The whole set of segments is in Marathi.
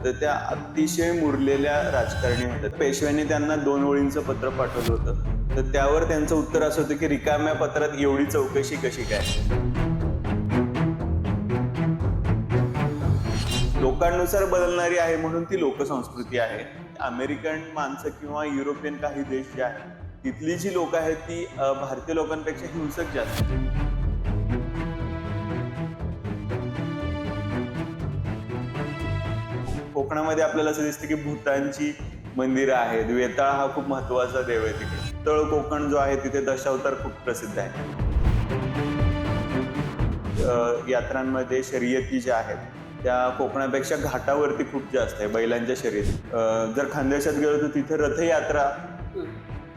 तर त्या अतिशय मुरलेल्या राजकारणी होत्या. पेशव्यांनी त्यांना दोन ओळींचं पत्र पाठवलं होतं. तर त्यावर त्यांचं उत्तर असं होतं की रिकाम्या पत्रात एवढी चौकशी कशी काय? लोकांनुसार बदलणारी आहे म्हणून ती लोकसंस्कृती आहे. अमेरिकन माणसं किंवा युरोपियन काही देश जे आहेत तिथली जी लोक आहेत ती भारतीय लोकांपेक्षा हिंसक जास्त कोकणामध्ये आपल्याला असं दिसतं की भूतांची मंदिरं आहेत. वेताळ हा खूप महत्त्वाचा देव आहे तिकडे. तळ कोकण जो आहे तिथे दशावतार खूप प्रसिद्ध आहे. यात्रांमध्ये शर्यती ज्या आहेत त्या कोकणापेक्षा घाटावरती खूप जास्त आहे बैलांच्या शर्यती. जर खानदेशात गेलो तर तिथे रथयात्रा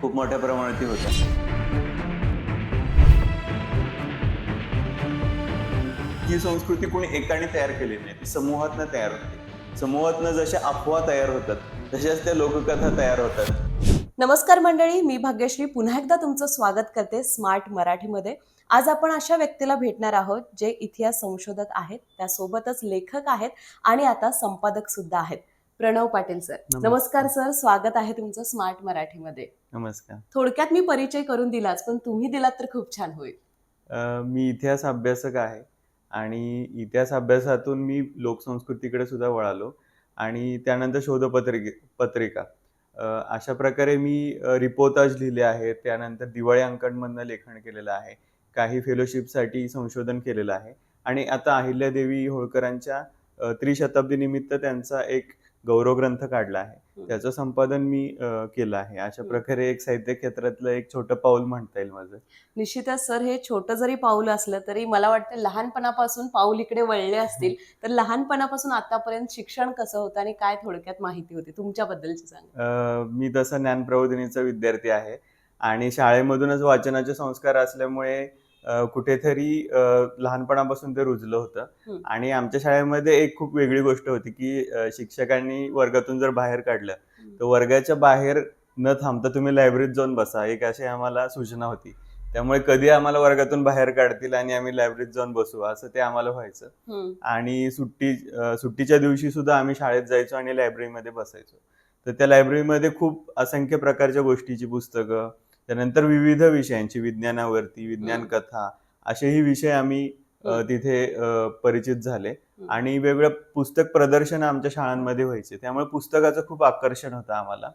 खूप मोठ्या प्रमाणात होत्या ही संस्कृती कोणी एकाने तयार केली नाही ती समूहातनं तयार होते. समूहातनं जशा अफवा तयार होतात तशाच त्या लोककथा तयार होतात. नमस्कार मंडळी मी भाग्यश्री. पुन्हा एकदा तुमचं स्वागत करते स्मार्ट मराठीमध्ये. आज आपण अशा व्यक्तीला भेटणार आहोत जे इतिहास संशोधक आहेत त्यासोबतच लेखक आहेत आणि आता संपादक सुद्धा आहेत. प्रणव पाटील सर नमस्कार. सर स्वागत आहे तुमचं स्मार्ट मराठीमध्ये. नमस्कार. थोडक्यात मी परिचय करून दिलाच पण तुम्ही दिलात तर खूप छान होईल. मी इतिहास अभ्यासक आहे. आणि इतिहास अभ्यासातून मी लोकसंस्कृतीकडे सुद्धा वळालो. आणि त्यानंतर शोधपत्रिके पत्रिका. अशा प्रकारे मी रिपोर्टाज लिहिले आहेत. त्यानंतर दिवाळी अंकांमधनं लेखन केलेलं आहे. काही फेलोशिपसाठी संशोधन केलेलं आहे. आणि आता अहिल्यादेवी होळकरांच्या त्रिशताब्दीनिमित्त त्रिशताब्दी निमित्त त्यांचा एक गौरव ग्रंथ काढला आहे. त्याचं संपादन मी केलं आहे. अशा. प्रकारे एक साहित्य क्षेत्रातलं एक छोटं पाऊल म्हणता येईल माझं. निश्चितच सर हे छोटं जरी पाऊल असलं तरी मला वाटतं लहानपणापासून पाऊल इकडे वळले असतील तर लहानपणापासून आतापर्यंत शिक्षण कसं होतं आणि काय थोडक्यात माहिती होती? तुमच्याबद्दलची सांगा. मी तसा ज्ञानप्रबोधिनीचा विद्यार्थी आहे आणि शाळेमधूनच वाचनाचे संस्कार असल्यामुळे कुठेतरी लहानपणापासून ते रुजलं होतं. आणि आमच्या शाळेमध्ये एक खूप वेगळी गोष्ट होती की शिक्षकांनी वर्गातून जर बाहेर काढलं. तर वर्गाच्या बाहेर न थांबता तुम्ही लायब्ररीत जाऊन बसा एक अशी आम्हाला सूचना होती त्यामुळे कधी आम्हाला वर्गातून बाहेर काढतील आणि आम्ही लायब्ररीत जाऊन बसू असं ते आम्हाला व्हायचं. आणि सुट्टी सुट्टीच्या दिवशी सुद्धा आम्ही शाळेत जायचो आणि लायब्ररीमध्ये बसायचो तर त्या लायब्ररीमध्ये खूप असंख्य प्रकारच्या गोष्टीची पुस्तकं त्यानंतर विविध विषयांची विज्ञानावरती विज्ञान. कथा असेही विषय आम्ही. तिथे परिचित झाले आणि वेगवेगळ्या पुस्तक प्रदर्शन आमच्या शाळांमध्ये व्हायचे त्यामुळे पुस्तकाचं खूप आकर्षण होतं आम्हाला.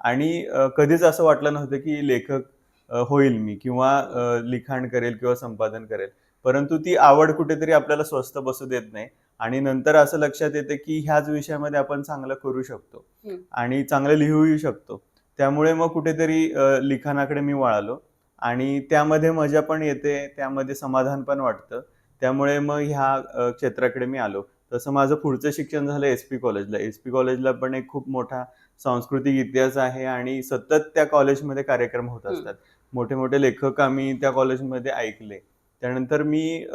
आणि कधीच असं वाटलं नव्हतं की लेखक होईल मी किंवा लिखाण करेल किंवा संपादन करेल परंतु ती आवड कुठेतरी आपल्याला स्वस्त बसू देत नाही आणि नंतर असं लक्षात येतं की ह्याच विषयामध्ये आपण चांगलं करू शकतो. आणि चांगलं लिहूही शकतो त्यामुळे मग कुठेतरी लिखाणाकडे मी वळालो. आणि त्यामध्ये मजा पण येते त्यामध्ये समाधान पण वाटतं. त्यामुळे मग ह्या क्षेत्राकडे मी आलो. तसं माझं पुढचं शिक्षण झालं एस पी कॉलेजला. एस पी कॉलेजला पण एक खूप मोठा सांस्कृतिक इतिहास आहे आणि सतत त्या कॉलेजमध्ये कार्यक्रम होत. असतात. मोठे मोठे लेखक आम्ही त्या कॉलेजमध्ये ऐकले. त्यानंतर मी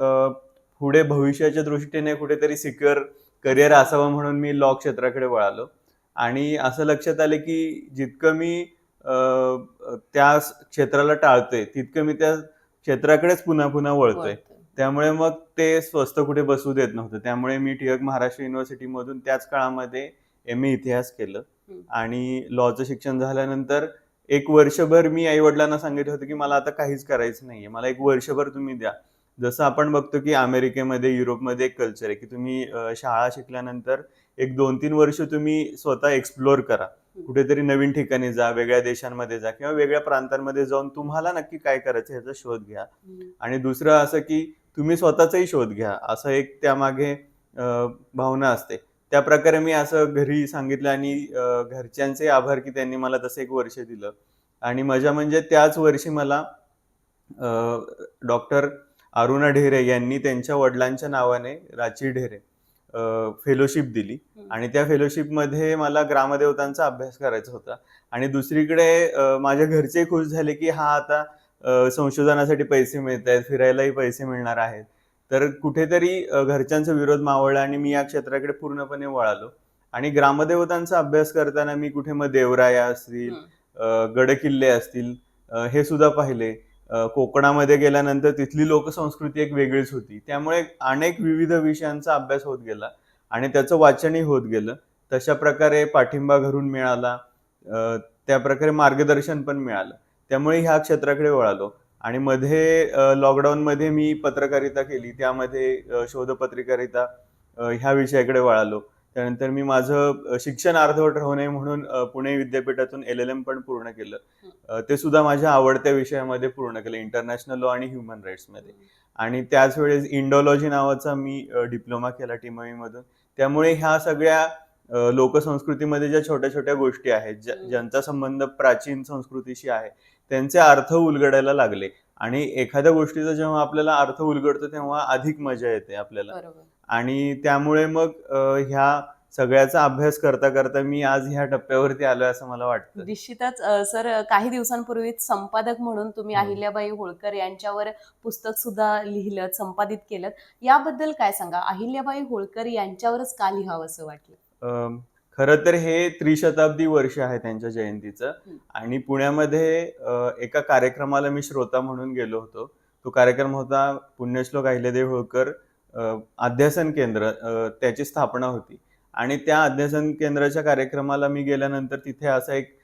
पुढे भविष्याच्या दृष्टीने कुठेतरी सिक्युअर करिअर असावं म्हणून मी लॉ क्षेत्राकडे वळालो. आणि असं लक्षात आलं की जितकं मी त्या क्षेत्राला टाळतोय तितकं मी त्या क्षेत्राकडेच पुन्हा पुन्हा वळतोय. त्यामुळे मग ते स्वस्त कुठे बसू देत नव्हतं. त्यामुळे मी टिळक महाराष्ट्र युनिव्हर्सिटीमधून त्याच काळामध्ये एम ए इतिहास केलं. आणि लॉचं शिक्षण झाल्यानंतर एक वर्षभर मी आई वडिलांना सांगितलं होतं की मला आता काहीच करायचं नाहीये. मला एक वर्षभर तुम्ही द्या. जसं आपण बघतो की अमेरिकेमध्ये युरोपमध्ये एक कल्चर आहे की तुम्ही शाळा शिकल्यानंतर एक दोन तीन वर्ष तुम्ही स्वतः एक्सप्लोअर करा. कुठेतरी नवीन ठिकाणी जा वेगळ्या देशांमध्ये जा किंवा वेगळ्या प्रांतांमध्ये जाऊन तुम्हाला नक्की काय करायचं ह्याचा शोध घ्या. आणि दुसरं असं की तुम्ही स्वतःचाही शोध घ्या. असं एक त्यामागे भावना असते. त्या प्रकारे मी असं घरी सांगितलं आणि घरच्यांचे आभार की त्यांनी मला तसं एक वर्ष दिलं. आणि मजा म्हणजे त्याच वर्षी मला डॉक्टर अरुणा ढेरे यांनी त्यांच्या वडिलांच्या नावाने राची ढेरे फेलोशिप दिली. आणि त्या फेलोशिपमध्ये मला ग्रामदेवतांचा अभ्यास करायचा होता. आणि दुसरीकडे माझ्या घरचे खुश झाले की हा आता संशोधनासाठी पैसे मिळत आहेत फिरायलाही पैसे मिळणार आहेत. तर कुठेतरी घरच्यांचा विरोध मावळला आणि मी या क्षेत्राकडे पूर्णपणे वळालो. आणि ग्रामदेवतांचा अभ्यास करताना मी कुठे मग देवराया असतील गडकिल्ले असतील हे सुद्धा पाहिले. कोकणामध्ये गेल्यानंतर तिथली लोकसंस्कृती एक वेगळीच होती. त्यामुळे अनेक विविध विषयांचा अभ्यास होत गेला आणि त्याचं वाचनही होत गेलं. तशा प्रकारे पाठिंबा घरून मिळाला. त्या प्रकारे मार्गदर्शन पण मिळालं. त्यामुळे ह्या क्षेत्राकडे वळालो. आणि मध्ये लॉकडाऊनमध्ये मी पत्रकारिता केली. त्यामध्ये शोधपत्रकारिता शोधपत्रिकारिता ह्या विषयाकडे वळालो. त्यानंतर मी माझं शिक्षण अर्धवट राहू नये म्हणून पुणे विद्यापीठातून एल एल एम पण पूर्ण केलं. ते सुद्धा माझ्या आवडत्या विषयामध्ये पूर्ण केलं इंटरनॅशनल लॉ आणि ह्युमन राईट्समध्ये आणि त्याच वेळेस इंडोलॉजी नावाचा मी डिप्लोमा केला टीमवी मधून त्यामुळे ह्या सगळ्या लोकसंस्कृतीमध्ये ज्या छोट्या छोट्या गोष्टी आहेत ज्या-. ज्यांचा संबंध प्राचीन संस्कृतीशी आहे त्यांचे अर्थ उलगडायला लागले. आणि एखाद्या गोष्टीचा जेव्हा आपल्याला अर्थ उलगडतो तेव्हा अधिक मजा येते आपल्याला. आणि त्यामुळे मग ह्या सगळ्याचा अभ्यास करता करता मी आज ह्या टप्प्यावरती आलोय असं मला वाटतं. निश्चितच सर काही दिवसांपूर्वीच संपादक म्हणून तुम्ही हो. अहिल्याबाई होळकर यांच्यावर पुस्तक सुद्धा लिहिलं संपादित केलं याबद्दल काय सांगा? अहिल्याबाई होळकर यांच्यावरच का लिहावं असं वाटलं? खरं तर हे त्रिशताब्दी वर्ष आहे त्यांच्या जयंतीचं. आणि पुण्यामध्ये एका कार्यक्रमाला मी श्रोता म्हणून गेलो होतो. तो कार्यक्रम होता पुण्यश्लोक अहिल्यादेवी होळकर अध्यासन केंद्र त्याची स्थापना होती. आणि त्या अध्यासन केंद्राच्या कार्यक्रमाला मी गेल्यानंतर तिथे असा एक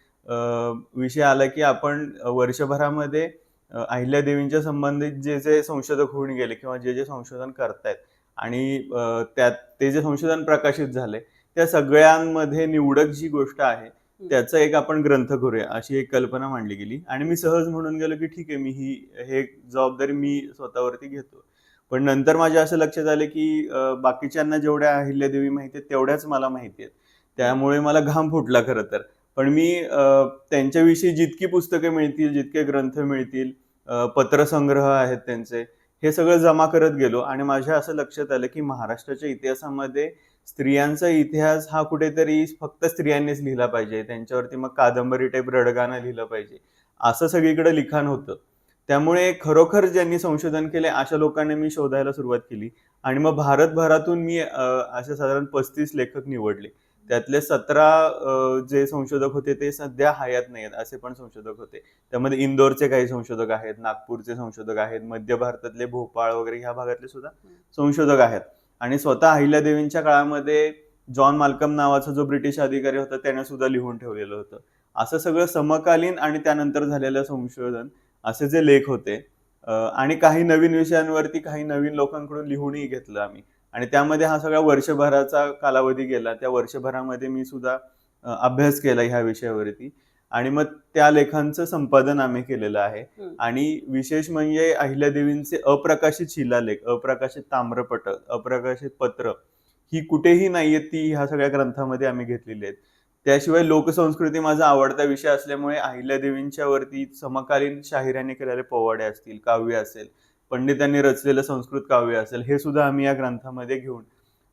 विषय आला की आपण वर्षभरामध्ये अहिल्यादेवींच्या संबंधित जे जे संशोधक होऊन गेले किंवा जे जे संशोधन करतायत आणि त्यात ते जे संशोधन प्रकाशित झाले त्या सगळ्यांमध्ये निवडक जी गोष्ट आहे त्याचा एक आपण ग्रंथ करूया अशी एक कल्पना मांडली गेली. आणि मी सहज म्हणून गेलो की ठीक आहे मी ही हे जबाबदारी मी स्वतःवरती घेतो पण नंतर माझ्या असं लक्षात आलं की बाकीच्यांना जेवढ्या अहिल्यादेवी माहिती आहेत तेवढ्याच मला माहिती आहेत. त्यामुळे मला घाम फुटला खरं तर. पण मी त्यांच्याविषयी जितकी पुस्तकं मिळतील जितके ग्रंथ मिळतील पत्रसंग्रह आहेत त्यांचे हे सगळं जमा करत गेलो. आणि माझ्या असं लक्षात आलं की महाराष्ट्राच्या इतिहासामध्ये स्त्रियांचा इतिहास हा कुठेतरी फक्त स्त्रियांनीच लिहिला पाहिजे. त्यांच्यावरती मग कादंबरी टाईप रडगाणं लिहिलं पाहिजे. असं सगळीकडे लिखाण होतं. त्यामुळे खरोखर ज्यांनी संशोधन केले अशा लोकांना मी शोधायला सुरुवात केली. आणि मग भारतभरातून मी असे साधारण पस्तीस लेखक निवडले. त्यातले सतरा जे संशोधक होते ते सध्या हयात नाहीत असे पण संशोधक होते. त्यामध्ये इंदोरचे काही संशोधक आहेत नागपूरचे संशोधक आहेत मध्य भारतातले भोपाळ वगैरे ह्या भागातले सुद्धा संशोधक आहेत. आणि स्वतः अहिल्यादेवींच्या काळामध्ये जॉन माल्कम नावाचा जो ब्रिटिश अधिकारी होता त्याने सुद्धा लिहून ठेवलेलं होतं. असं सगळं समकालीन आणि त्यानंतर झालेलं संशोधन असे जे लेख होते. आणि काही नवीन विषयांवरती काही नवीन लोकांकडून लिहूनही घेतलं आम्ही. आणि त्यामध्ये हा सगळा वर्षभराचा कालावधी गेला. त्या वर्षभरामध्ये मी सुद्धा अभ्यास केला ह्या विषयावरती. आणि मग त्या लेखांचं संपादन आम्ही केलेलं आहे. आणि विशेष म्हणजे अहिल्यादेवींचे अप्रकाशित शिलालेख अप्रकाशित ताम्रपट अप्रकाशित पत्र ही कुठेही नाहीयेत ती ह्या सगळ्या ग्रंथामध्ये आम्ही घेतलेली आहेत. त्याशिवाय लोकसंस्कृती माझा आवडता विषय असल्यामुळे अहिल्यादेवींच्या वरती समकालीन शाहिरांनी केलेले पोवाडे असतील काव्य असेल पंडितांनी रचलेलं संस्कृत काव्य असेल हे सुद्धा आम्ही या ग्रंथामध्ये घेऊन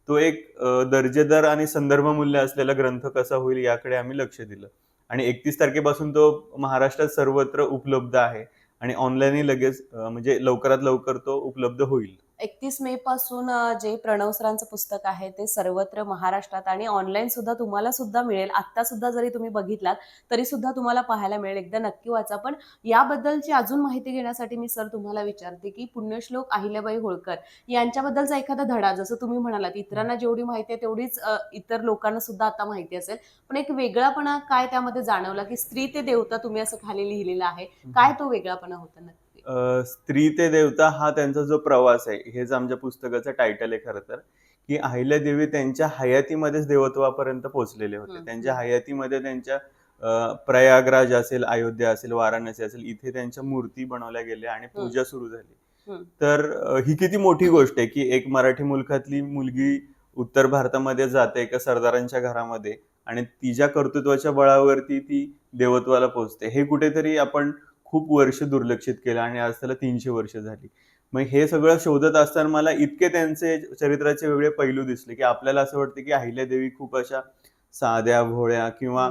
तो एक दर्जेदार आणि संदर्भ मूल्य असलेला ग्रंथ कसा होईल याकडे आम्ही लक्ष दिलं. आणि एकतीस तारखेपासून तो महाराष्ट्रात सर्वत्र उपलब्ध आहे आणि ऑनलाईनही लगेच म्हणजे लवकरात लवकर तो उपलब्ध होईल. एकतीस मे पासून जे प्रणव सरांचं पुस्तक आहे ते सर्वत्र महाराष्ट्रात आणि ऑनलाईन सुद्धा तुम्हाला सुद्धा मिळेल. आता सुद्धा जरी तुम्ही बघितलात तरी सुद्धा तुम्हाला पाहायला मिळेल. एकदा नक्की वाचा. पण याबद्दलची अजून माहिती घेण्यासाठी मी सर तुम्हाला विचारते की पुण्यश्लोक अहिल्याबाई होळकर यांच्याबद्दलचा एखादा धडा जसं तुम्ही म्हणालात इतरांना जेवढी माहिती आहे तेवढीच इतर लोकांना सुद्धा आता माहिती असेल. पण एक वेगळापणा काय त्यामध्ये जाणवला की स्त्री ते देवता तुम्ही असं खाली लिहिलेलं आहे? काय तो वेगळापणा होता नक्की? स्त्री ते देवता हा त्यांचा जो प्रवास आहे हेच आमच्या पुस्तकाचं टायटल आहे खरं तर. की अहिल्यादेवी त्यांच्या हयातीमध्येच देवत्वापर्यंत पोहोचलेले होते. त्यांच्या हयातीमध्ये त्यांच्या प्रयागराज असेल अयोध्या असेल वाराणसी असेल इथे त्यांच्या मूर्ती बनवल्या गेल्या आणि पूजा सुरू झाली. तर ही किती मोठी गोष्ट आहे की एक मराठी मुलखातली मुलगी उत्तर भारतामध्ये जाते एका सरदारांच्या घरामध्ये आणि तिच्या कर्तृत्वाच्या बळावरती ती देवत्वाला पोहोचते. हे कुठेतरी आपण खूप वर्ष दुर्लक्षित केलं आणि आज त्याला तीनशे वर्ष झाली. मग हे सगळं शोधत असताना मला इतके त्यांचे चरित्राचे वेगळे पैलू दिसले की आपल्याला असं वाटतं की अहिल्यादेवी खूप अशा साध्या भोळ्या किंवा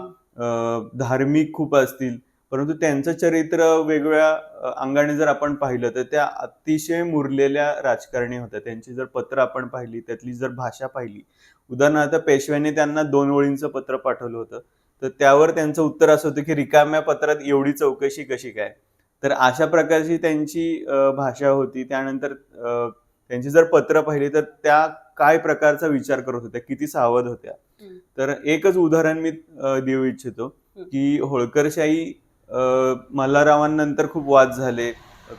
धार्मिक खूप असतील. परंतु त्यांचं चरित्र वेगळ्या अ, अंगाने जर आपण पाहिलं तर त्या अतिशय मुरलेल्या राजकारणी होत्या. त्यांची जर पत्र आपण पाहिली त्यातली जर भाषा पाहिली. उदाहरणार्थ पेशव्याने त्यांना दोन ओळींचं पत्र पाठवलं होतं. तर त्यावर त्यांचं उत्तर असं होतं की रिकाम्या पत्रात एवढी चौकशी कशी काय? तर अशा प्रकारची त्यांची भाषा होती. त्यानंतर त्यांची जर पत्र पाहिली तर त्या काय प्रकारचा विचार करत होत्या? किती सावध होत्या. तर एकच उदाहरण मी देऊ इच्छितो. की होळकरशाही मल्हाररावांनंतर खूप वाद झाले.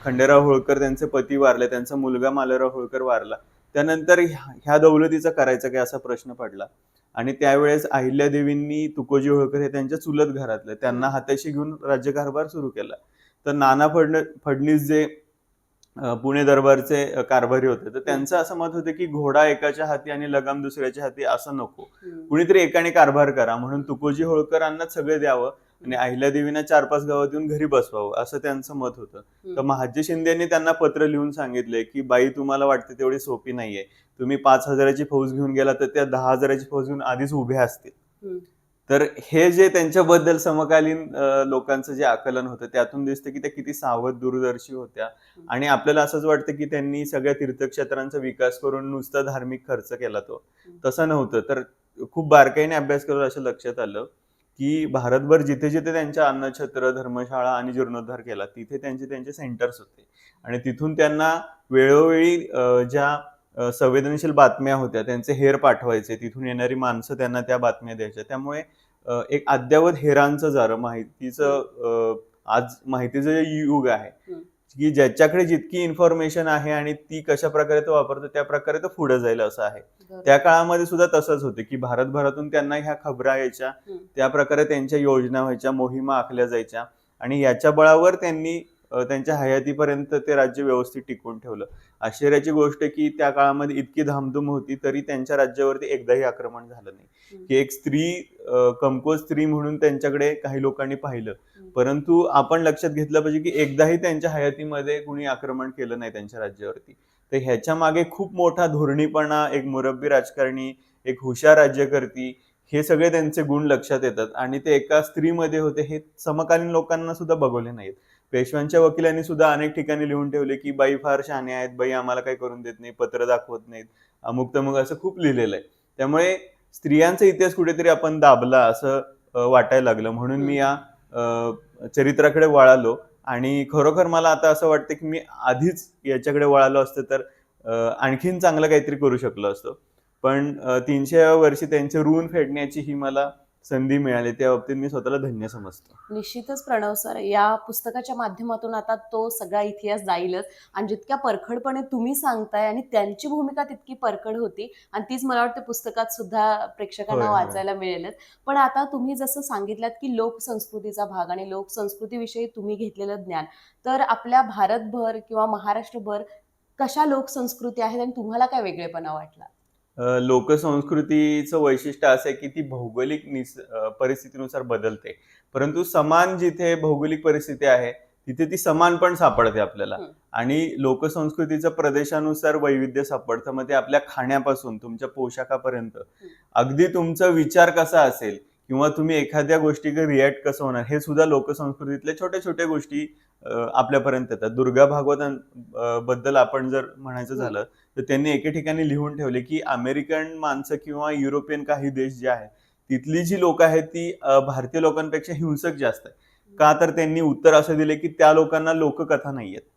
खंडेराव होळकर त्यांचे पती वारले त्यांचा मुलगा मालेराव होळकर वारला. त्यानंतर ह्या दौलतीचा करायचा काय असा प्रश्न पडला. आणि त्यावेळेस अहिल्यादेवींनी तुकोजी होळकर हे त्यांच्या चुलत घरातले त्यांना हाताशी घेऊन राज्यकारभार सुरू केला. तर नाना फडण फडणीस जे पुणे दरबारचे कारभारी होते तर त्यांचं असं मत होतं की घोडा एकाच्या हाती आणि लगाम दुसऱ्याच्या हाती असं नको. कुणीतरी एकाने कारभार करा म्हणून तुकोजी होळकरांनाच सगळे द्यावं. आणि अहिल्यादेवींना चार पाच गावात येऊन घरी बसवावं असं त्यांचं मत होतं. तर महाजी शिंदेनी त्यांना पत्र लिहून सांगितलंय की बाई तुम्हाला वाटते तेवढी सोपी नाहीये. तुम्ही पाच हजाराची फौज घेऊन गेला तर त्या दहा हजाराची फौज घेऊन आधीच उभ्या असतील. तर हे जे त्यांच्याबद्दल समकालीन लोकांचं जे आकलन होतं त्यातून दिसतं की त्या किती सावध दूरदर्शी होत्या. आणि आपल्याला असंच वाटतं की त्यांनी सगळ्या तीर्थक्षेत्रांचा विकास करून नुसता धार्मिक खर्च केला तो. तसं नव्हतं. तर खूप बारकाईने अभ्यास करून असं लक्षात आलं. की भारतभर जिथे जिथे त्यांच्या अन्नछत्र धर्मशाळा आणि जीर्णोद्धार केला तिथे त्यांचे त्यांचे सेंटर्स होते. आणि तिथून त्यांना वेळोवेळी ज्या संवेदनशील बातम्या होत्या त्यांचे हेर पाठवायचे तिथून येणारी माणसं त्यांना त्या बातम्या द्यायच्या. त्यामुळे एक अद्यावत हेरांचं जारं माहितीचं आज माहितीचं जे युग आहे की ज्याच्याकडे जितकी इन्फॉर्मेशन आहे आणि ती कशा प्रकारे तो वापरतो त्या प्रकारे तो पुढे जाईल असं आहे. त्या काळामध्ये सुद्धा तसंच होते की भारतभरातून त्यांना ह्या खबरा यायच्या. त्या प्रकारे त्यांच्या योजना व्हायच्या मोहिमा आखल्या जायच्या आणि याच्या बळावर त्यांनी त्यांच्या हयातीपर्यंत ते राज्य व्यवस्थित टिकवून ठेवलं. आश्चर्याची गोष्ट की त्या काळामध्ये इतकी धामधूम होती तरी त्यांच्या राज्यावरती एकदाही आक्रमण झालं नाही. की एक स्त्री कमकुवत स्त्री म्हणून त्यांच्याकडे काही लोकांनी पाहिलं. परंतु आपण लक्षात घेतलं पाहिजे की एकदाही त्यांच्या हयातीमध्ये कुणी आक्रमण केलं नाही त्यांच्या राज्यावरती. तर ह्याच्या मागे खूप मोठा धोरणीपणा एक मुरब्बी राजकारणी एक हुशार राज्यकर्ती हे सगळे त्यांचे गुण लक्षात येतात. आणि ते एका स्त्रीमध्ये होते हे समकालीन लोकांना सुद्धा बघवले नाहीत. पेशव्यांच्या वकिलांनी सुद्धा अनेक ठिकाणी लिहून ठेवले की बाई फार शहाणे आहेत बाई आम्हाला काही करून देत नाही पत्र दाखवत नाहीत अमुक तमुक असं खूप लिहिलेलं आहे. त्यामुळे स्त्रियांचा इतिहास कुठेतरी आपण दाबला असं वाटायला लागलं. म्हणून मी या चरित्राकडे वळालो आणि खरोखर मला आता असं वाटतं की मी आधीच याच्याकडे वळालो असतं तर आणखीन चांगलं काहीतरी करू शकलो असतो. पण तीनशे वर्षी त्यांचे ऋण फेडण्याची ही मला संधी मिळाली त्या बाबतीत मी स्वतःला धन्य समजतो. निश्चितच प्रणव सर या पुस्तकाच्या माध्यमातून आता तो सगळा इतिहास जाईलच आणि जितक्या परखडपणे तुम्ही सांगताय आणि त्यांची भूमिका तितकी परखड होती आणि तीच मला वाटतं पुस्तकात सुद्धा प्रेक्षकांना. वाचायला मिळेलच. पण आता तुम्ही जसं सांगितलं की लोकसंस्कृतीचा भाग आणि लोकसंस्कृतीविषयी तुम्ही घेतलेलं ज्ञान तर आपल्या भारतभर किंवा महाराष्ट्रभर कशा लोकसंस्कृती आहेत आणि तुम्हाला काय वेगळेपणा वाटला? लोकसंस्कृतीचं वैशिष्ट्य असं आहे की ती भौगोलिक निस परिस्थितीनुसार बदलते. परंतु समान जिथे भौगोलिक परिस्थिती आहे तिथे ती समान पण सापडते आपल्याला. आणि लोकसंस्कृतीचं प्रदेशानुसार वैविध्य सापडतं. मग ते आपल्या खाण्यापासून तुमच्या पोशाखापर्यंत. अगदी तुमचा विचार कसा असेल किंवा तुम्ही एखाद्या गोष्टीकडे रिॲक्ट कसं होणार? हे सुद्धा लोकसंस्कृतीतल्या छोट्या छोट्या गोष्टी आपल्यापर्यंत येतात. दुर्गा भागवतां बद्दल आपण जर म्हणायचं हं. झालं तर त्यांनी एके ठिकाणी लिहून ठेवले की अमेरिकन माणसं किंवा युरोपियन काही देश जे आहेत तिथली जी लोक आहेत ती भारतीय लोकांपेक्षा हिंसक जास्त आहे का तर त्यांनी उत्तर असं दिले की त्या लोकांना लोककथा नाही आहेत.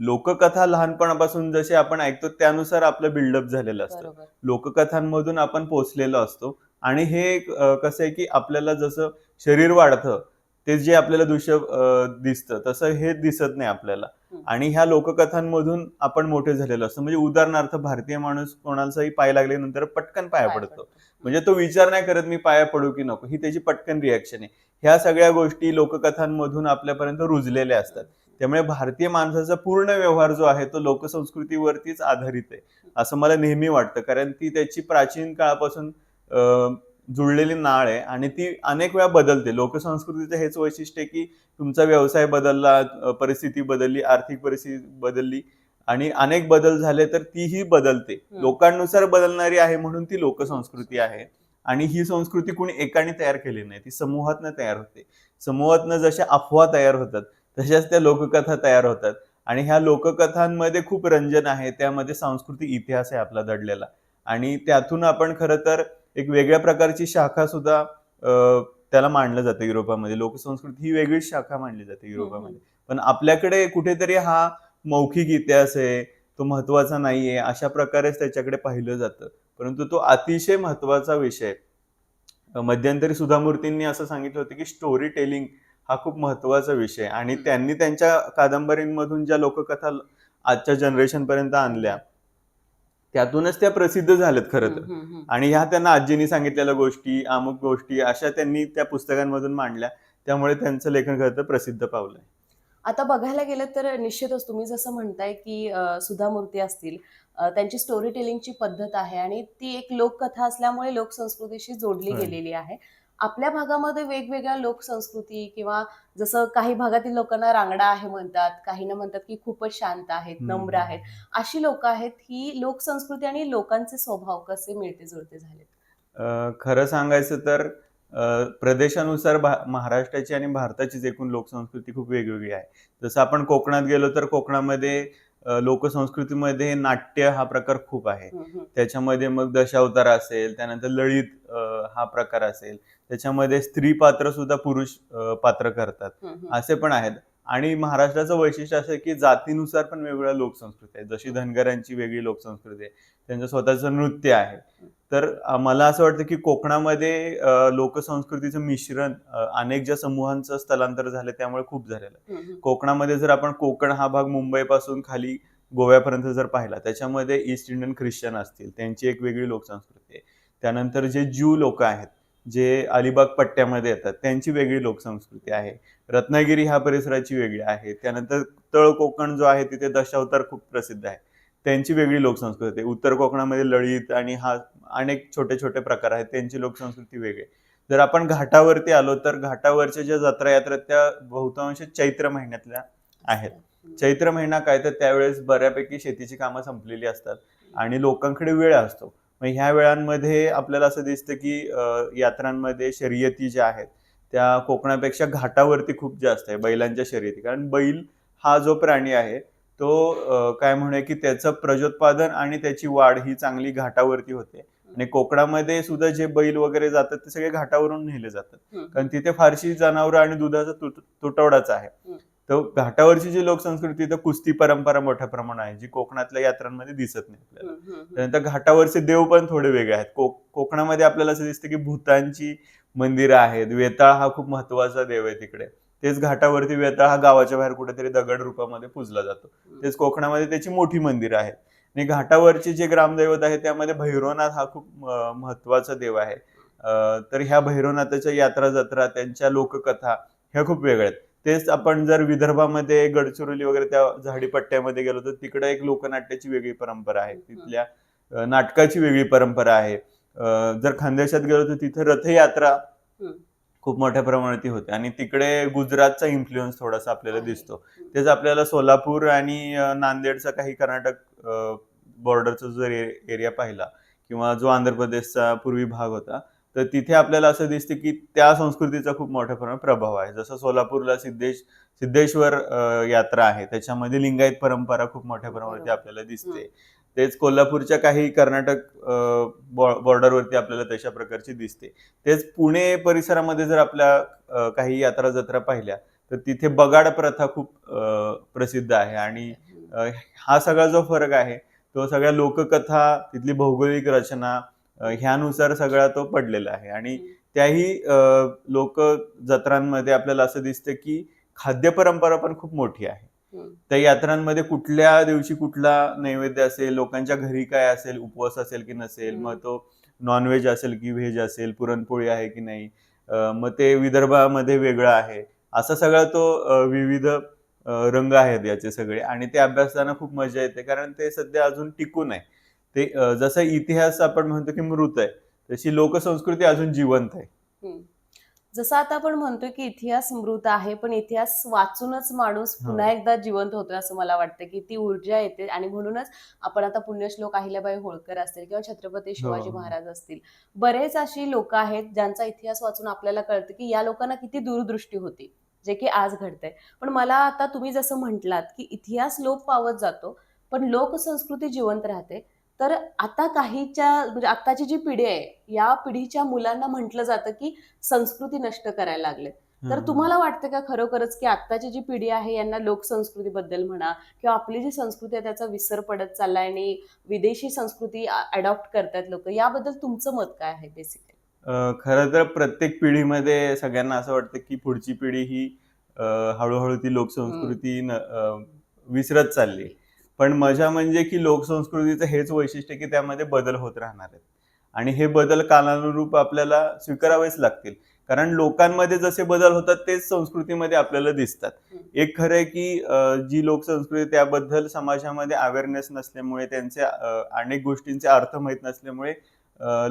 लोककथा लहानपणापासून जसे आपण ऐकतो त्यानुसार आपलं बिल्डअप झालेलं असतं. लोककथांमधून आपण पोचलेलो असतो. आणि हे कसं आहे की आपल्याला जसं शरीर वाढतं ते जे आपल्याला दृश्य दिसतं तसं हे दिसत नाही आपल्याला. आणि ह्या लोककथांमधून आपण मोठे झालेलो असतो. म्हणजे उदाहरणार्थ भारतीय माणूस कोणालाही पाय लागल्यानंतर पटकन पाया पडतो. म्हणजे तो विचार नाही करत मी पाया पडू की नको. ही त्याची पटकन रिॲक्शन आहे. ह्या सगळ्या गोष्टी लोककथांमधून आपल्यापर्यंत रुजलेल्या असतात. त्यामुळे भारतीय माणसाचा पूर्ण व्यवहार जो आहे तो लोकसंस्कृतीवरतीच आधारित आहे. असं मला नेहमी वाटतं. कारण ती त्याची प्राचीन काळापासून जुळलेली नाळ आहे आणि ती अनेक वेळा बदलते. लोकसंस्कृतीचं हेच वैशिष्ट्य आहे की तुमचा व्यवसाय बदलला परिस्थिती बदलली आर्थिक परिस्थिती बदलली आणि अनेक बदल झाले तर तीही बदलते. लोकांनुसार बदलणारी आहे म्हणून ती लोकसंस्कृती आहे आणि ही संस्कृती कुणी एकाने तयार केली नाही. ती समूहातनं तयार होते. समूहातनं जशा अफवा तयार होतात तशाच त्या लोककथा तयार होतात आणि ह्या लोककथांमध्ये खूप रंजन आहे. त्यामध्ये सांस्कृतिक इतिहास आहे आपला दडलेला आणि त्यातून आपण खरं तर एक वेगळ्या प्रकारची शाखा सुद्धा त्याला मांडलं जातं युरोपामध्ये. लोकसंस्कृती ही वेगळीच शाखा मांडली जाते युरोपामध्ये. पण आपल्याकडे कुठेतरी हा मौखिक इतिहास आहे तो महत्त्वाचा नाहीये अशा प्रकारेच त्याच्याकडे पाहिलं जातं. परंतु तो अतिशय महत्त्वाचा विषय मध्यंतरी सुधामूर्तींनी असं सांगितलं होतं की स्टोरी टेलिंग हा खूप महत्त्वाचा विषय. आणि. त्यांनी त्यांच्या कादंबरींमधून ज्या लोककथा आजच्या जनरेशन पर्यंत आणल्या त्यातूनच त्या प्रसिद्ध झाल्यात खरं तर. आणि ह्या त्यांना आजीनी सांगितलेल्या गोष्टी अमुक गोष्टी अशा त्यांनी त्या पुस्तकांमधून मांडल्या त्यामुळे त्यांचं लेखन खरं तर प्रसिद्ध पावलंय आता बघायला गेलं तर निश्चितच तुम्ही जसं म्हणताय की सुधा मूर्ती असतील त्यांची स्टोरी टेलिंगची पद्धत आहे आणि ती एक लोककथा असल्यामुळे लोकसंस्कृतीशी जोडली. गेलेली आहे आपल्या भागामध्ये वेगवेगळ्या लोकसंस्कृती किंवा जसं काही भागातील लोकांना रांगडा आहे म्हणतात काहींना म्हणतात की खूपच शांत आहेत. नम्र आहेत. अशी लोक आहेत ही लोकसंस्कृती आणि लोकांचे स्वभाव कसे मिळते जुळते झालेत? अ, खरं सांगायचं तर प्रदेशानुसार महाराष्ट्राची आणि भारताचीच एकूण लोकसंस्कृती खूप वेगवेगळी आहे. जसं आपण कोकणात गेलो तर कोकणामध्ये लोकसंस्कृतीमध्ये नाट्य हा प्रकार खूप आहे. त्याच्यामध्ये मग दशावतार असेल त्यानंतर लळित हा प्रकार असेल. त्याच्यामध्ये स्त्री पात्र सुद्धा पुरुष पात्र करतात. असे पण आहेत. आणि महाराष्ट्राचं वैशिष्ट्य असं आहे की जातीनुसार पण वेगवेगळ्या लोकसंस्कृती आहेत. जशी धनगरांची वेगळी लोकसंस्कृती आहे. त्यांचं स्वतःचं नृत्य आहे. तर मला असं वाटतं की कोकणामध्ये लोकसंस्कृतीचं मिश्रण अनेक ज्या समूहांचं स्थलांतर झालं त्यामुळे खूप झालेलं आहे. कोकणामध्ये जर आपण कोकण हा भाग मुंबईपासून खाली गोव्यापर्यंत जर पाहिला त्याच्यामध्ये ईस्ट इंडियन ख्रिश्चन असतील त्यांची एक वेगळी लोकसंस्कृती आहे. त्यानंतर जे ज्यू लोक आहेत जे अलिबाग पट्ट्यामध्ये येतात त्यांची वेगळी लोकसंस्कृती आहे. रत्नागिरी ह्या परिसराची वेगळी आहे. त्यानंतर तळ कोकण जो आहे तिथे दशावतार खूप प्रसिद्ध आहे. त्यांची वेगळी लोकसंस्कृती आहे. उत्तर कोकणामध्ये लळित आणि हा अनेक छोटे छोटे प्रकार आहेत. त्यांची लोकसंस्कृती वेगळी जर आपण घाटावरती आलो तर घाटावरच्या ज्या जत्रा यात्रा त्या बहुतांश चैत्र महिन्यातल्या आहेत. चैत्र महिना काय तर त्यावेळेस बऱ्यापैकी शेतीची कामं संपलेली असतात आणि लोकांकडे वेळ असतो. मग ह्या वेळांमध्ये आपल्याला असं दिसतं की यात्रांमध्ये शर्यती ज्या आहेत त्या कोकणापेक्षा घाटावरती खूप जास्त आहे बैलांच्या शर्यती. कारण बैल हा जो प्राणी आहे तो काय म्हणूया की त्याचं प्रजोत्पादन आणि त्याची वाढ ही चांगली घाटावरती होते. आणि कोकणामध्ये सुद्धा जे बैल वगैरे जातात ते सगळे घाटावरून नेले जातात. कारण तिथे फारशी जनावरं आणि दुधाचा तुट- तुटवडाच आहे. तर घाटावरची जी लोकसंस्कृती तर कुस्ती परंपरा मोठ्या प्रमाणात आहे जी कोकणातल्या यात्रांमध्ये दिसत नाही आपल्याला. त्यानंतर घाटावरचे देव पण थोडे वेगळे आहेत. को कोकणामध्ये आपल्याला असं दिसतं की भूतांची मंदिरं आहेत. वेताळ हा खूप महत्त्वाचा देव आहे तिकडे. तेच घाटावरती वेताळ हा गावाच्या बाहेर कुठेतरी दगड रूपामध्ये पूजला जातो. तेच कोकणामध्ये त्याची मोठी मंदिरं आहेत. आणि घाटावरचे जे ग्रामदैवत आहे त्यामध्ये भैरवनाथ हा खूप महत्त्वाचा देव आहे. तर ह्या भैरवनाथाच्या यात्रा जत्रा त्यांच्या लोककथा ह्या खूप वेगळ्या आहेत. तेच आपण जर विदर्भामध्ये गडचिरोली वगैरे त्या झाडीपट्ट्यामध्ये गेलो तर तिकडे एक लोकनाट्याची वेगळी परंपरा आहे. तिथल्या नाटकाची वेगळी परंपरा आहे. जर खानदेशात गेलो तर तिथे रथयात्रा खूप मोठ्या प्रमाणात होते आणि तिकडे गुजरातचा इन्फ्लुएन्स थोडासा आपल्याला. दिसतो. तेच आपल्याला सोलापूर आणि नांदेडचा काही कर्नाटक बॉर्डरचा जर एरिया पाहिला किंवा जो आंध्र प्रदेशचा पूर्वी भाग होता तर तिथे आपल्याला असं दिसतं की त्या संस्कृतीचा खूप मोठ्या प्रमाणात प्रभाव आहे जसं सोलापूरला सिद्धेश सिद्धेश्वर यात्रा आहे त्याच्यामध्ये लिंगायत परंपरा खूप मोठ्या प्रमाणात. आपल्याला दिसते तेच कोल्हापूरच्या काही कर्नाटक बॉर्डरवरती आपल्याला तशा प्रकारची दिसते. तेच पुणे परिसरामध्ये जर आपल्या काही यात्रा जत्रा पाहिल्या तर तिथे बगाड प्रथा खूप प्रसिद्ध आहे. आणि हा सगळा जो फरक आहे तो सगळ्या लोककथा तिथली भौगोलिक रचना ह्यानुसार सगळा तो पडलेला आहे. आणि त्याही लोक जत्रांमध्ये आपल्याला असं दिसतं की खाद्य परंपरा पण खूप मोठी आहे. त्या यात्रांमध्ये कुठल्या दिवशी कुठला नैवेद्य असेल लोकांच्या घरी काय असेल उपवास असेल की नसेल मग तो नॉनव्हेज असेल की व्हेज असेल पुरणपोळी आहे की नाही मग ते विदर्भामध्ये वेगळं आहे. असा सगळा तो विविध रंग आहेत याचे सगळे आणि ते अभ्यासताना खूप मजा येते कारण ते सध्या अजून टिकून आहे. ते जसं इतिहास आपण म्हणतो की मृत आहे तशी लोकसंस्कृती अजून जिवंत आहे. जसं आता आपण म्हणतोय की इतिहास मृत आहे पण इतिहास वाचूनच माणूस हो. पुन्हा एकदा जिवंत होतोय असं मला वाटतं की ती ऊर्जा येते आणि म्हणूनच आपण आता पुण्यश्लोक अहिल्याबाई होळकर असतील किंवा छत्रपती शिवाजी हो. महाराज असतील बरेच अशी लोक आहेत ज्यांचा इतिहास वाचून आपल्याला कळतं की या लोकांना किती दूरदृष्टी होती जे की आज घडतंय पण मला आता तुम्ही जसं म्हटलात की इतिहास लोप पावत जातो पण लोकसंस्कृती जिवंत राहते तर आता काहीच्या म्हणजे आताची जी पिढी आहे या पिढीच्या मुलांना म्हटलं जातं की संस्कृती नष्ट करायला लागले तर. तुम्हाला वाटतं का खरोखरच की आत्ताची जी पिढी आहे यांना लोकसंस्कृतीबद्दल म्हणा किंवा आपली जी संस्कृती आहे त्याचा विसर पडत चाललाय आणि विदेशी संस्कृती अडॉप्ट करतायत लोक याबद्दल तुमचं मत काय आहे बेसिकली खरं तर प्रत्येक पिढीमध्ये सगळ्यांना असं वाटतं की पुढची पिढी ही हळूहळू ती लोकसंस्कृती विसरत चालली पण मजा म्हणजे की लोकसंस्कृतीचं हेच वैशिष्ट्य की त्यामध्ये बदल होत राहणार आहेत. आणि हे बदल कालानुरूप आपल्याला स्वीकारावेच लागतील. कारण लोकांमध्ये जसे बदल होतात तेच संस्कृतीमध्ये आपल्याला दिसतात. एक खरं आहे की जी लोकसंस्कृती त्याबद्दल समाजामध्ये अवेअरनेस नसल्यामुळे त्यांचे अनेक गोष्टींचे अर्थ माहीत नसल्यामुळे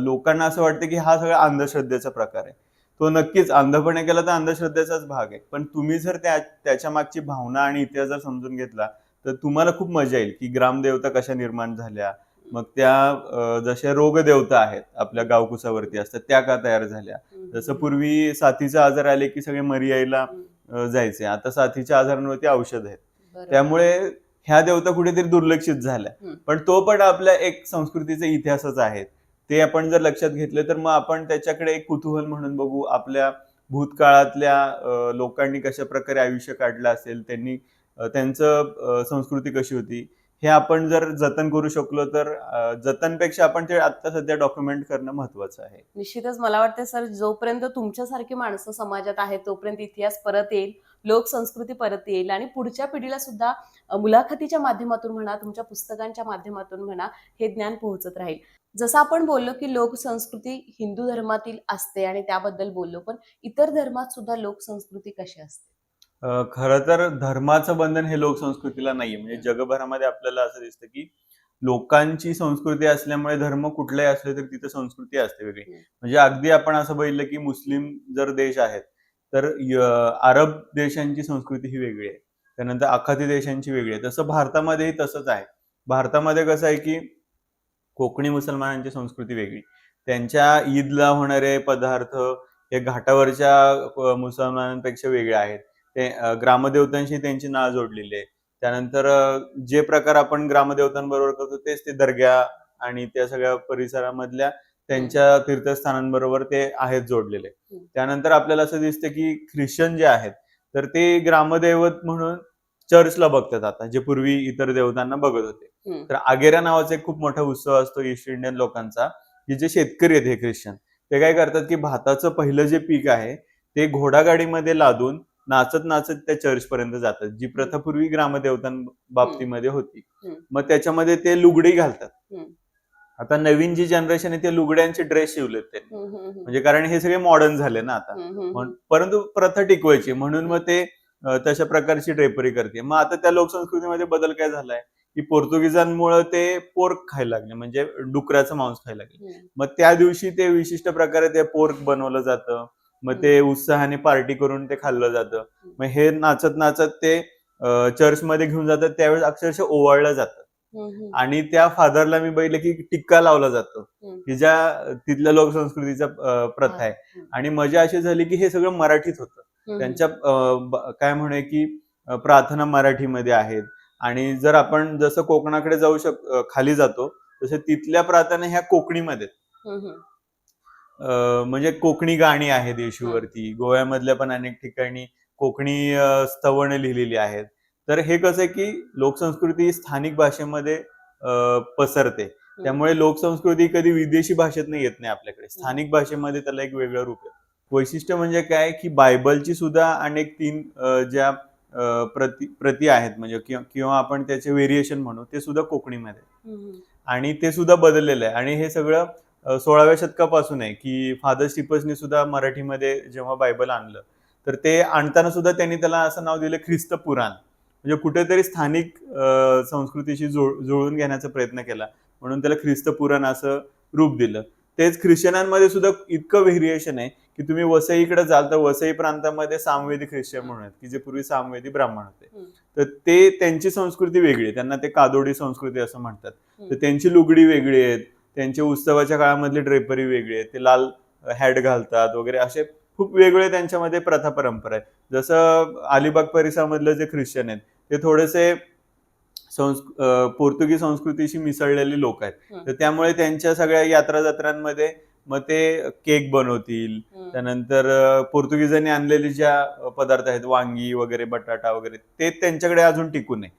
लोकांना असं वाटतं की हा सगळा अंधश्रद्धेचा प्रकार आहे. तो नक्कीच अंधपणे केला तर अंधश्रद्धेचाच भाग आहे. पण तुम्ही जर त्या त्याच्या मागची भावना आणि इतिहास जर समजून घेतला तर तुम्हाला खूप मजा येईल की ग्रामदेवता कशा निर्माण झाल्या. मग त्या जशा रोगदेवता आहेत आपल्या गावकुसावरती असतात त्या का तयार झाल्या. जसं पूर्वी साथीचे आजार आले की सगळे मरी यायला अ, जायचे. आता साथीच्या आजारांवरती औषध आहेत. त्यामुळे ह्या देवता कुठेतरी दुर्लक्षित झाल्या. पण तो पण आपल्या एक संस्कृतीचा इतिहासच आहे ते आपण जर लक्षात घेतलं तर मग आपण त्याच्याकडे एक कुतूहल म्हणून बघू. आपल्या भूतकाळातल्या लोकांनी कशा प्रकारे आयुष्य काढलं असेल त्यांनी त्यांचं संस्कृती कशी होती? हे आपण जर जतन करू शकलो तर जतनपेक्षा आपण ते आता सध्या डॉक्युमेंट करणं महत्वाचं आहे. निश्चितच मला वाटतं सर जोपर्यंत तुमच्यासारखी माणसं समाजात आहेत तोपर्यंत इतिहास परत येईल लोकसंस्कृती परत येईल आणि पुढच्या पिढीला सुद्धा मुलाखतीच्या माध्यमातून म्हणा तुमच्या पुस्तकांच्या माध्यमातून म्हणा हे ज्ञान पोहोचत राहील. जसं आपण बोललो की लोकसंस्कृती हिंदू धर्मातील असते आणि त्याबद्दल बोललो पण इतर धर्मात सुद्धा लोकसंस्कृती कशी असते? खरं तर धर्माचं बंधन हे लोकसंस्कृतीला नाहीये. म्हणजे जगभरामध्ये आपल्याला असं दिसतं की लोकांची संस्कृती असल्यामुळे धर्म कुठलाही असले तर तिथे संस्कृती असते वेगळी. म्हणजे अगदी आपण असं बघितलं की मुस्लिम जर देश आहेत तर अरब देशांची संस्कृती ही वेगळी आहे. त्यानंतर आखाती देशांची वेगळी आहे. तसं भारतामध्येही तसंच आहे. भारतामध्ये कसं आहे की कोकणी मुसलमानांची संस्कृती वेगळी. त्यांच्या ईदला होणारे पदार्थ हे घाटावरच्या मुसलमानांपेक्षा वेगळे आहेत. ते ग्रामदेवतांशी त्यांची नाळ जोडलेली आहे त्यानंतर जे प्रकार आपण ग्रामदेवतांबरोबर करतो तेच ते दर्ग्या आणि त्या सगळ्या परिसरामधल्या त्यांच्या तीर्थस्थानांबरोबर ते आहेत जोडलेले. त्यानंतर आपल्याला असं दिसतं की ख्रिश्चन जे आहेत तर ते ग्रामदैवत म्हणून चर्चला बघतात आता जे पूर्वी इतर देवतांना बघत होते. तर आगेरा नावाचा एक खूप मोठा उत्सव असतो ईस्ट इंडियन लोकांचा की जे शेतकरी आहेत हे ख्रिश्चन ते काय करतात की भाताचं पहिलं जे पीक आहे ते घोडागाडीमध्ये लादून नाचत नाचत त्या चर्च पर्यंत जातात जी प्रथा पूर्वी ग्रामदेवतांबाबतीमध्ये होती. हम्म. मग त्याच्यामध्ये ते लुगडी घालतात. आता नवीन जी जनरेशन आहे ते लुगड्यांचे ड्रेस शिवलेत हम्म. म्हणजे कारण हे सगळे मॉडर्न झाले ना आता. परंतु प्रथा टिकवायची. म्हणून मग ते तशा प्रकारची ड्रेपरी करते. मग आता त्या लोकसंस्कृतीमध्ये बदल काय झालाय? की पोर्तुगीजांमुळे ते पोर्क खायला लागले. म्हणजे डुकराचं मांस खायला लागले. मग त्या दिवशी ते विशिष्ट प्रकारे ते पोर्क बनवलं जातं. मग ते उत्साहाने पार्टी करून ते खाल्लं जातं मग हे नाचत नाचत ते चर्चमध्ये घेऊन जातात त्यावेळेस अक्षरशः ओवाळलं जातं. आणि त्या फादरला मी बघितलं की टिक्का लावला जातो. की ज्या तिथल्या लोकसंस्कृतीचा प्रथा आहे. आणि मजा अशी झाली की हे सगळं मराठीत होतं. त्यांच्या काय म्हणे की प्रार्थना मराठीमध्ये आहेत आणि जर आपण जसं कोकणाकडे जाऊ शक खाली जातो तसं तिथल्या प्रार्थना ह्या कोकणीमध्ये म्हणजे कोकणी गाणी आहेत येशूवरती गोव्यामधल्या पण अनेक ठिकाणी कोकणी अ, स्तवनं लिहिलेली आहेत. तर हे कसं आहे की लोकसंस्कृती स्थानिक भाषेमध्ये पसरते. त्यामुळे लोकसंस्कृती कधी विदेशी भाषेत नाही येत नाही आपल्याकडे. स्थानिक भाषेमध्ये त्याला एक वेगळं रूप आहे. वैशिष्ट्य म्हणजे काय की बायबलची सुद्धा अनेक तीन ज्या प्रती प्रती आहेत म्हणजे किंवा आपण त्याचे व्हेरिएशन म्हणू ते सुद्धा कोकणीमध्ये. आणि ते सुद्धा बदललेलं आहे. आणि हे सगळं सोळाव्या शतकापासून आहे की फादर स्टिपसनी सुद्धा मराठीमध्ये जेव्हा बायबल आणलं तर ते आणताना सुद्धा त्यांनी त्याला असं नाव दिलं ख्रिस्त पुराण म्हणजे कुठेतरी स्थानिक संस्कृतीशी जुळ जुळून घेण्याचा प्रयत्न केला म्हणून त्याला ख्रिस्त पुराण असं रूप दिलं तेच ख्रिश्चनांमध्ये सुद्धा इतकं व्हेरिएशन आहे की तुम्ही वसईकडे जाल तर वसई प्रांतामध्ये सामवेदी ख्रिश्चन म्हणून आहेत की जे पूर्वी सामवेदी ब्राह्मण होते. तर ते त्यांची संस्कृती वेगळी आहे त्यांना ते कादोडी संस्कृती असं म्हणतात तर. त्यांची लुगडी वेगळी आहेत त्यांच्या उत्सवाच्या काळामधली ड्रेपरी वेगळी आहे ते लाल हॅट घालतात वगैरे असे खूप वेगळे त्यांच्यामध्ये प्रथा परंपरा आहे जसं अलिबाग परिसरामधले जे ख्रिश्चन आहेत ते थोडेसे संस् पोर्तुगीज संस्कृतीशी मिसळलेले लोक आहेत. तर त्यामुळे त्यांच्या सगळ्या यात्रा जत्रांमध्ये मग ते केक बनवतील. त्यानंतर पोर्तुगीजांनी आणलेले ज्या पदार्थ आहेत वांगी वगैरे बटाटा वगैरे ते त्यांच्याकडे अजून टिकून आहे.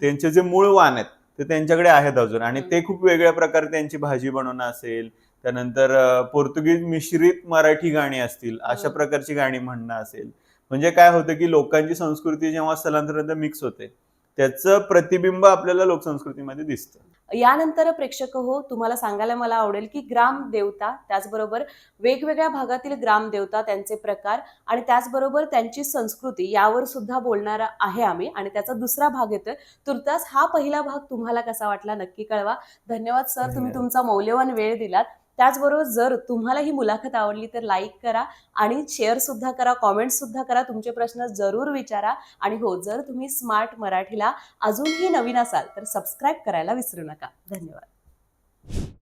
त्यांचे जे मूळ वाण आहेत ते त्यांच्याकडे आहेत अजून आणि. ते खूप वेगळ्या प्रकारे त्यांची भाजी बनवणं असेल त्यानंतर पोर्तुगीज मिश्रित मराठी गाणी असतील अशा. प्रकारची गाणी म्हणणं असेल म्हणजे काय होतं की लोकांची संस्कृती जेव्हा स्थलांतरानंतर मिक्स होते त्याचं प्रतिबिंब आपल्याला लोकसंस्कृतीमध्ये दिसतं. यानंतर प्रेक्षक हो तुम्हाला सांगायला मला आवडेल की ग्राम देवता त्याचबरोबर वेगवेगळ्या भागातील ग्राम देवता त्यांचे प्रकार आणि त्याचबरोबर त्यांची संस्कृती यावर सुद्धा बोलणार आहे आम्ही. आणि त्याचा दुसरा भाग येतोय. तुर्तास हा पहिला भाग तुम्हाला कसा वाटला नक्की कळवा. धन्यवाद सर. तुम्ही. तुमचा मौल्यवान वेळ दिलात. त्याचबरोबर जर तुम्हाला ही मुलाखत आवडली तर लाईक करा आणि शेअर सुद्धा करा कॉमेंट सुद्धा करा तुमचे प्रश्न जरूर विचारा. आणि हो जर तुम्ही स्मार्ट मराठीला अजूनही नवीन असाल तर सबस्क्राईब करायला विसरू नका. धन्यवाद.